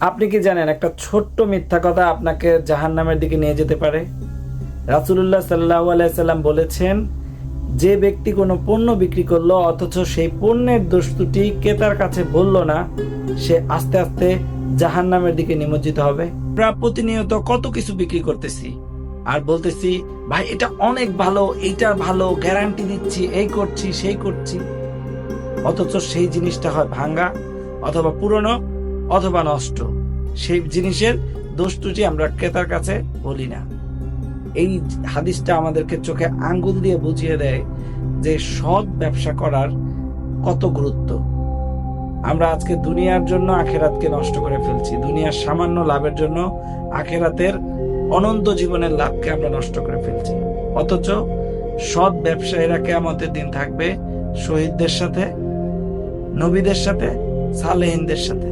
আপনি কি জানেন একটা ছোট্ট মিথ্যা কথা আপনাকে জাহান নামের দিকে নিয়ে যেতে পারে? রাসুলুল্লাহ সাল্লাহ আলাইসাল্লাম বলেছেন, যে ব্যক্তি কোনো পণ্য বিক্রি করল, অথচ সেই পণ্যের দোষটি ক্রেতার কাছে বলল না, সে আস্তে আস্তে জাহান নামের দিকে নিমজ্জিত হবে। প্রতিনিয়ত কত কিছু বিক্রি করতেছি আর বলতেছি, ভাই, এটা অনেক ভালো, এইটা ভালো, গ্যারান্টি দিচ্ছি, এই করছি, সেই করছি। অথচ সেই জিনিসটা হয় ভাঙ্গা অথবা পুরনো অথবা নষ্ট। সেই জিনিসের দোষ ত্রুটি আমরা ক্রেতার কাছে বলি না। এই হাদিসটা আমাদেরকে চোখে আঙ্গুল দিয়ে বুঝিয়ে দেয় যে সৎ ব্যবসা করার কত গুরুত্ব। আমরা আজকে দুনিয়ার জন্য আখেরাতকে নষ্ট করে ফেলছি। দুনিয়ার সামান্য লাভের জন্য আখেরাতের অনন্ত জীবনের লাভকে আমরা নষ্ট করে ফেলছি। অথচ সৎ ব্যবসায়ীরা কেমতের দিন থাকবে শহীদদের সাথে, নবীদের সাথে, সালেহিনদের সাথে।